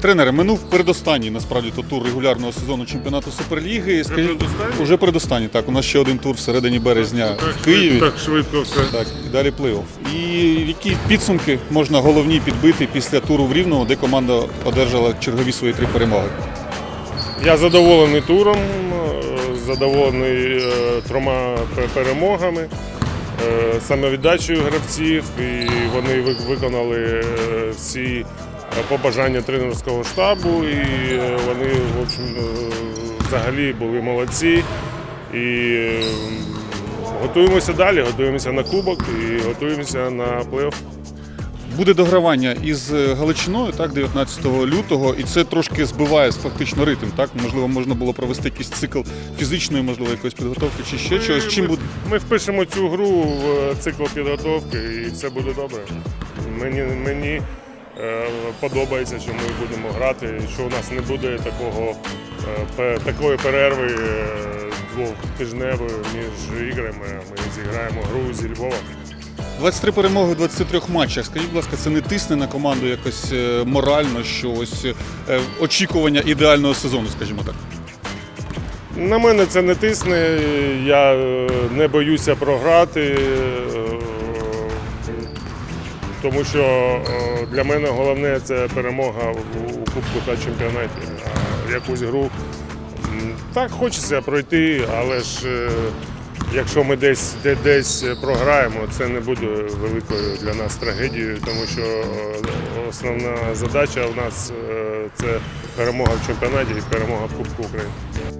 Тренери, минув передостанній насправді то тур регулярного сезону чемпіонату Суперліги. Скажіть, передостанній? уже передостанній, так. У нас ще один тур в середині березня в Києві. Так швидко все. Так, і далі плей-офф. І які підсумки можна головні підбити після туру в Рівному, де команда одержала чергові свої три перемоги? Я задоволений туром, е, задоволений е, трьома перемогами, е, самовіддачею гравців, і вони виконали всі побажання тренерського штабу, і е, вони в общем, е, взагалі були молодці. І е, готуємося далі, готуємося на кубок і готуємося на плей-офф. Буде догравання із е, Галичиною, так, 19 лютого, і це трошки збиває фактично ритм. Так, можливо, можна було провести якийсь цикл фізичної, можливо, якоїсь підготовки чи ще чогось. Чим буде Ми впишемо цю гру в е, цикл підготовки і все буде добре. Мені, мені е, подобається, що ми будемо грати, що у нас не буде такого, е, такої перерви е, двохтижневої між іграми. Ми зіграємо гру зі Львова. 23 перемоги в 23 матчах. Скажіть, будь ласка, це не тисне на команду якось е, морально, що ось е, очікування ідеального сезону, скажімо так. На мене це не тисне, я е, не боюся програти, е, тому що е, для мене головне це перемога у Кубку та чемпіонаті. А якусь гру так хочеться пройти, але ж е, якщо ми десь, де, десь програємо, це не буде великою для нас трагедією, тому що е, основна задача у нас це перемога в чемпіонаті і перемога в Кубку України.